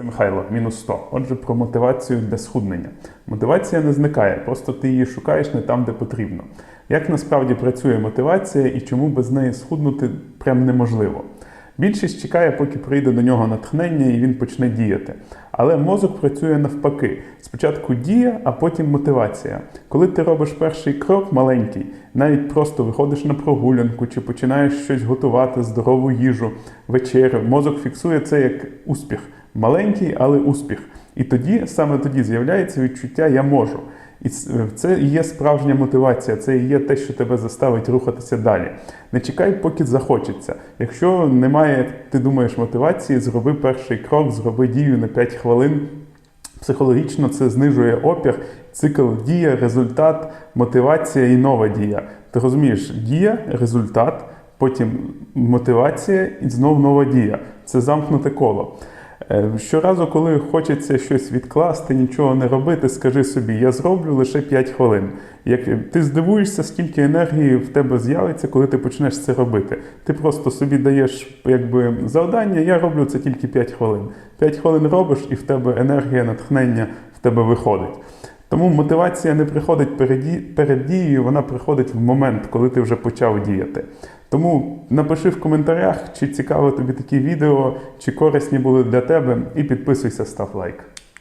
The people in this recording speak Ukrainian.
Це Михайло, мінус 100. Отже, про мотивацію для схуднення. Мотивація не зникає, просто ти її шукаєш не там, де потрібно. Як насправді працює мотивація і чому без неї схуднути прям неможливо? Більшість чекає, поки прийде до нього натхнення і він почне діяти. Але мозок працює навпаки: спочатку дія, а потім мотивація. Коли ти робиш перший крок маленький, навіть просто виходиш на прогулянку чи починаєш щось готувати, здорову їжу, вечерю, мозок фіксує це як успіх. Маленький, але успіх. І тоді, саме тоді з'являється відчуття Я можу. І це і є справжня мотивація, це і є те, що тебе заставить рухатися далі. Не чекай, поки захочеться. Якщо немає, ти думаєш, мотивації, зроби перший крок, зроби дію на 5 хвилин. Психологічно це знижує опір, цикл дія, результат, мотивація і нова дія. Ти розумієш, дія, результат, потім мотивація і знов нова дія. Це замкнуте коло. Е, Щоразу, коли хочеться щось відкласти, нічого не робити, скажи собі, я зроблю лише 5 хвилин. Як ти здивуєшся, скільки енергії в тебе з'явиться, коли ти почнеш це робити. Ти просто собі даєш якби завдання, я роблю це тільки 5 хвилин. 5 хвилин робиш, і в тебе енергія, натхнення в тебе виходить. Тому мотивація не приходить перед дією, вона приходить в момент, коли ти вже почав діяти. Тому напиши в коментарях, чи цікаво тобі такі відео, чи корисні були для тебе, і підписуйся, став лайк.